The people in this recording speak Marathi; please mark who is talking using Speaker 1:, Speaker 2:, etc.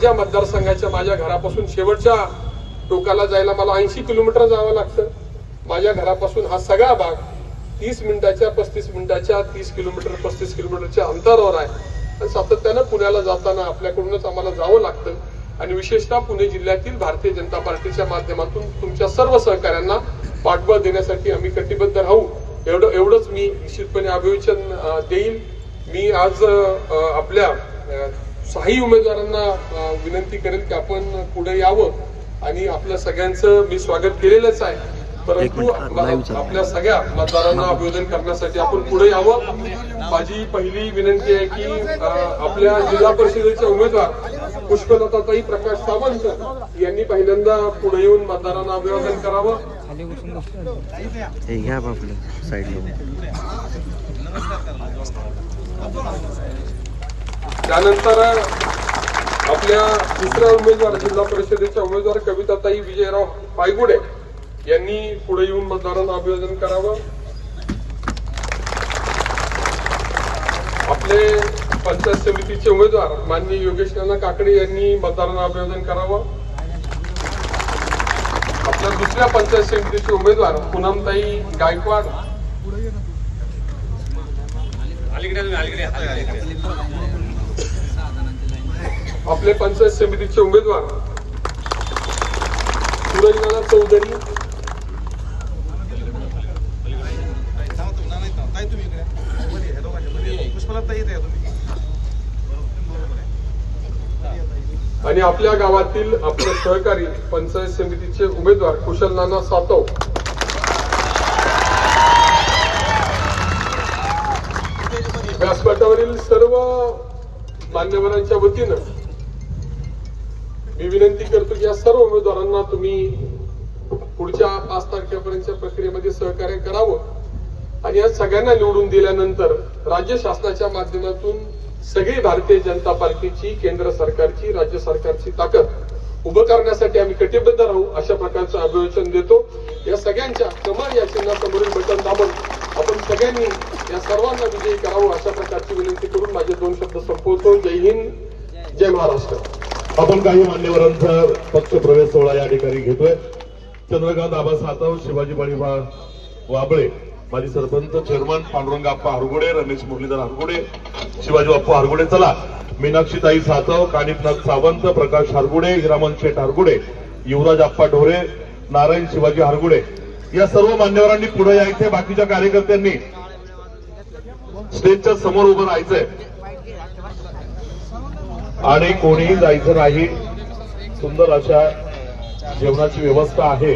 Speaker 1: ज्या मतदारसंघाच्या माझ्या घरापासून शेवटच्या टोकाला जायला मला ऐंशी किलोमीटर जावं लागतं. माझ्या घरापासून हा सगळा भाग तीस मिनिटाच्या पस्तीस मिनिटाच्या तीस किलोमीटर पस्तीस किलोमीटरच्या अंतरावर आहे. आणि सातत्यानं पुण्याला जाताना आपल्याकडूनच आम्हाला जावं लागतं. आणि विशेषतः पुणे जिल्ह्यातील भारतीय जनता पार्टीच्या माध्यमातून तुमच्या सर्व सहकाऱ्यांना पाठबळ देण्यासाठी आम्ही कटिबद्ध राहू. एवढं एवढंच मी निश्चितपणे अभिवचन देईल. मी आज आपल्या अं, सहाही उमेदवारांना विनंती करेल की आपण पुढे यावं. आणि आपल्या सगळ्यांचं मी स्वागत केलेलंच आहे. परंतु. आपल्या सगळ्या मतदारांना अभिवादन करण्यासाठी आपण पुढे यावं. माझी पहिली विनंती आहे की आपल्या जिल्हा परिषदेचे उमेदवार पुष्पलताताई प्रकाश सावंत यांनी पहिल्यांदा पुढे येऊन मतदारांना अभिवादन करावं.
Speaker 2: घ्या
Speaker 1: त्यानंतर आपल्या दुसऱ्या उमेदवार जिल्हा परिषदेच्या उमेदवार कविताताई विजयराव पायगुडे यांनी पुढे येऊन मतदारांना अभिवादन करावं. आपले पंचायत समितीचे उमेदवार माननीय योगेश नाना काकडे यांनी मतदारांना अभिवादन करावं. आपल्या दुसऱ्या पंचायत समितीचे उमेदवार पूनमताई गायकवाड. आपले पंचायत समितीचे उमेदवार. सूरजनाना चौधरी. आणि आपल्या गावातील आपले सहकारी पंचायत समितीचे उमेदवार कुशल नाना सातव. व्यासपीठावरील सर्व मान्यवरांच्या वतीनं मी विनंती करतो की या सर्व उमेदवारांना तुम्ही पुढच्या पाच तारखेपर्यंतच्या प्रक्रियेमध्ये सहकार्य करावं. आणि या सगळ्यांना निवडून दिल्यानंतर राज्य शासनाच्या माध्यमातून सगळी भारतीय जनता पार्टीची केंद्र सरकारची राज्य सरकारची ताकद उभं करण्यासाठी आम्ही कटिबद्ध राहू अशा प्रकारचं अभिवचन देतो. या सगळ्यांच्या कमाल या चिन्हासमोरील बटन दाबून आपण सगळ्यांनी या सर्वांना विजयी करावं अशा प्रकारची विनंती करून माझे दोन शब्द संपवतो. जय हिंद जय महाराष्ट्र.
Speaker 3: आपण काही मान्यवरांचा पक्ष प्रवेश सोहळा या ठिकाणी घेतोय. चंद्रकांत आबा सातव शिवाजी पाणीबा वाबळे माजी सरपंच चेअरमन पांडुरंग आप्पा हरगुडे रमेश मुरलीधर हरगुडे शिवाजी बाप्पा हरगुडे चला. मीनाक्षीताई सातव कानिपनाथ सावंत प्रकाश हरगुडे हिरामन शेठ हरगुडे युवराज आप्पा ढोरे नारायण शिवाजी हरगुडे. या सर्व मान्यवरांनी पुढे यायचे बाकीच्या कार्यकर्त्यांनी स्टेजच्या समोर उभं राहायचंय. आणि कोणीही जायचं नाही. सुंदर अशा जेवणाची व्यवस्था आहे.